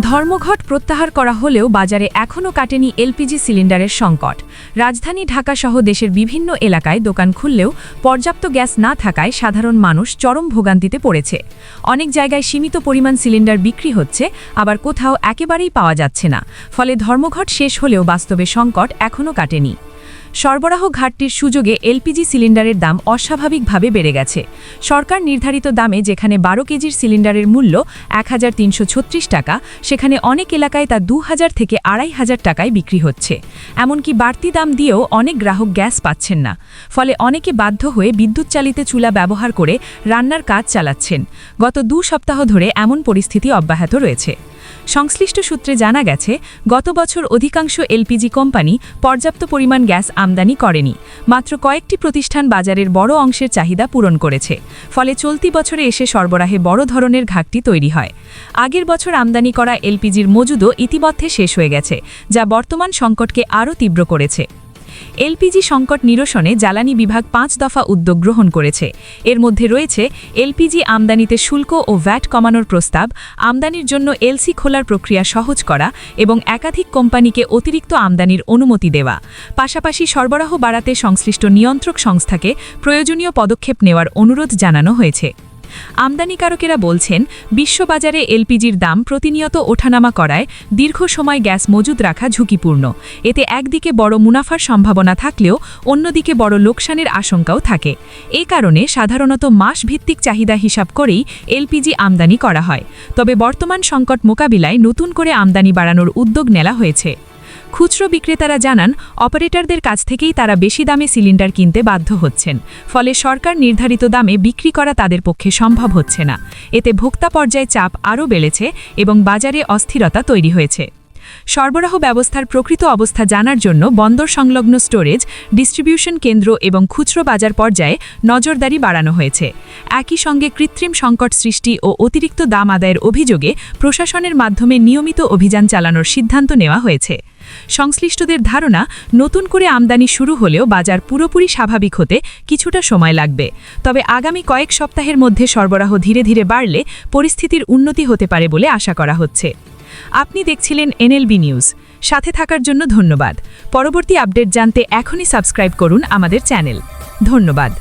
ধর্মঘট প্রত্যাহার করা হলেও বাজারে এখনও কাটেনি এলপিজি সিলিন্ডারের সংকট। রাজধানী ঢাকাসহ দেশের বিভিন্ন এলাকায় দোকান খুললেও পর্যাপ্ত গ্যাস না থাকায় সাধারণ মানুষ চরম ভোগান্তিতে পড়েছে। অনেক জায়গায় সীমিত পরিমাণ সিলিন্ডার বিক্রি হচ্ছে, আবার কোথাও একেবারেই পাওয়া যাচ্ছে না। ফলে ধর্মঘট শেষ হলেও বাস্তবে সংকট এখনও কাটেনি। সরবরাহ ঘাটতির সুযোগে এলপিজি সিলিন্ডারের দাম অস্বাভাবিকভাবে বেড়ে গেছে। সরকার নির্ধারিত দামে যেখানে বারো কেজির সিলিন্ডারের মূল্য এক হাজার তিনশো ছত্রিশ টাকা, সেখানে অনেক এলাকায় তা দু হাজার থেকে আড়াই হাজার টাকায় বিক্রি হচ্ছে। এমনকি বাড়তি দাম দিয়েও অনেক গ্রাহক গ্যাস পাচ্ছেন না। ফলে অনেকে বাধ্য হয়ে বিদ্যুৎ চালিত চুলা ব্যবহার করে রান্নার কাজ চালাচ্ছেন। গত দু সপ্তাহ ধরে এমন পরিস্থিতি অব্যাহত রয়েছে। সংশ্লিষ্ট সূত্রে জানা গেছে, গত বছর অধিকাংশ এলপিজি কোম্পানি পর্যাপ্ত পরিমাণ গ্যাস আমদানি করেনি। মাত্র কয়েকটি প্রতিষ্ঠান বাজারের বড় অংশের চাহিদা পূরণ করেছে। ফলে চলতি বছরে এসে সরবরাহে বড় ধরনের ঘাটতি তৈরি হয়। আগের বছর আমদানি করা এলপিজির মজুদও ইতিমধ্যে শেষ হয়ে গেছে, যা বর্তমান সংকটকে আরও তীব্র করেছে। এলপিজি সংকট নিরসনে জ্বালানি বিভাগ পাঁচ দফা উদ্যোগ গ্রহণ করেছে। এর মধ্যে রয়েছে এলপিজি আমদানিতে শুল্ক ও ভ্যাট কমানোর প্রস্তাব, আমদানির জন্য এলসি খোলার প্রক্রিয়া সহজ করা এবং একাধিক কোম্পানিকে অতিরিক্ত আমদানির অনুমতি দেওয়া। পাশাপাশি সরবরাহ বাড়াতে সংশ্লিষ্ট নিয়ন্ত্রক সংস্থাকে প্রয়োজনীয় পদক্ষেপ নেওয়ার অনুরোধ জানানো হয়েছে। আমদানিকারকেরা বলছেন, বিশ্ববাজারে এলপিজির দাম প্রতিনিয়ত ওঠানামা করায় দীর্ঘ সময় গ্যাস মজুদ রাখা ঝুঁকিপূর্ণ। এতে একদিকে বড় মুনাফার সম্ভাবনা থাকলেও অন্যদিকে বড় লোকসানের আশঙ্কাও থাকে। এ কারণে সাধারণত মাসভিত্তিক চাহিদা হিসাব করেই এলপিজি আমদানি করা হয়। তবে বর্তমান সংকট মোকাবিলায় নতুন করে আমদানি বাড়ানোর উদ্যোগ নেওয়া হয়েছে। খুচরো বিক্রেতারা জানান, অপারেটরদের কাছ থেকেই তারা বেশি দামে সিলিন্ডার কিনতে বাধ্য হচ্ছেন। ফলে সরকার নির্ধারিত দামে বিক্রি করা তাদের পক্ষে সম্ভব হচ্ছে না। এতে ভোক্তা পর্যায়ে চাপ আরও বেড়েছে এবং বাজারে অস্থিরতা তৈরি হয়েছে। সরবরাহ ব্যবস্থার প্রকৃত অবস্থা জানার জন্য বন্দর সংলগ্ন স্টোরেজ, ডিস্ট্রিবিউশন কেন্দ্র এবং খুচরো বাজার পর্যায়ে নজরদারি বাড়ানো হয়েছে। একই সঙ্গে কৃত্রিম সংকট সৃষ্টি ও অতিরিক্ত দাম আদায়ের অভিযোগে প্রশাসনের মাধ্যমে নিয়মিত অভিযান চালানোর সিদ্ধান্ত নেওয়া হয়েছে। সংশ্লিষ্টদের ধারণা, নতুন করে আমদানি শুরু হলেও বাজার পুরোপুরি স্বাভাবিক হতে কিছুটা সময় লাগবে। তবে আগামী কয়েক সপ্তাহের মধ্যে সরবরাহ ধীরে ধীরে বাড়লে পরিস্থিতির উন্নতি হতে পারে বলে আশা করা হচ্ছে। আপনি দেখছিলেন এনএলবি নিউজ। সাথে থাকার জন্য ধন্যবাদ। পরবর্তী আপডেট জানতে এখনই সাবস্ক্রাইব করুন আমাদের চ্যানেল। ধন্যবাদ।